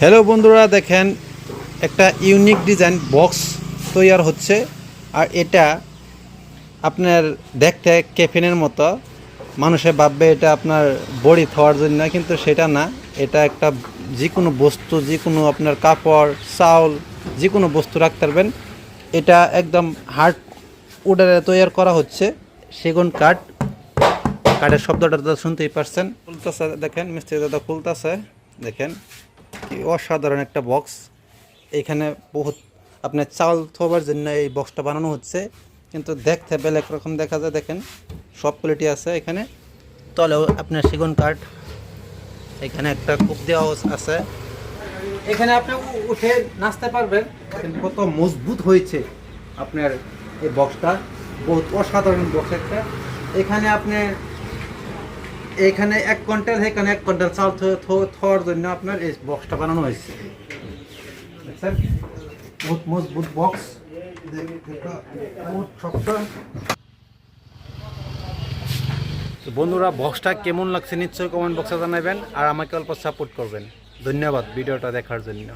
Hello বন্ধুরা, দেখেন একটা ইউনিক ডিজাইন বক্স তৈরি হচ্ছে। আর এটা আপনার দেখতে ক্যাফিনের মতো। মানুষে ভাববে এটা আপনার বড়ি খাওয়ার জন্য, কিন্তু সেটা না। এটা একটা যে কোনো বস্তু যে কোনো আপনার কাপড়, চাউল যে কোনো বস্তু রাখতে পারবেন। এটা একদম হার্ড উডারে তৈরি করা হচ্ছে। সেগুন কাঠ। কাঠের শব্দটা তো শুনতেই পারছেন। খুলতেছে, দেখেন, মিস্ত্রি দাদা খুলতেছে, দেখেন। অসাধারণ একটা বক্স এখানে বহুত আপনার চাল থোবার জন্য এই বক্সটা বানানো হচ্ছে। কিন্তু দেখতে বেলে একরকম দেখা যায়, দেখেন, সব কোয়ালিটি আছে এখানে। তলেও আপনার সেগুন কাঠ, এখানে একটা কূপ দেওয়া আছে। এখানে আপনি উঠে নাচতে পারবেন। কত মজবুত হয়েছে আপনার এই বক্সটা বহুত অসাধারণ বক্স একটা। এখানে আপনি এখানে এক কুইন্টাল এখানে এক কুইন্টাল চাল থ- থ- থোয়ার জন্য আপনার এই বক্সটা বানানো হয়েছে। মজবুত বক্স বন্ধুরা বক্সটা কেমন লাগছে নিশ্চয়ই কমেন্ট বক্সে জানাবেন আর আমাকে অল্প সাপোর্ট করবেন। ধন্যবাদ ভিডিওটা দেখার জন্য।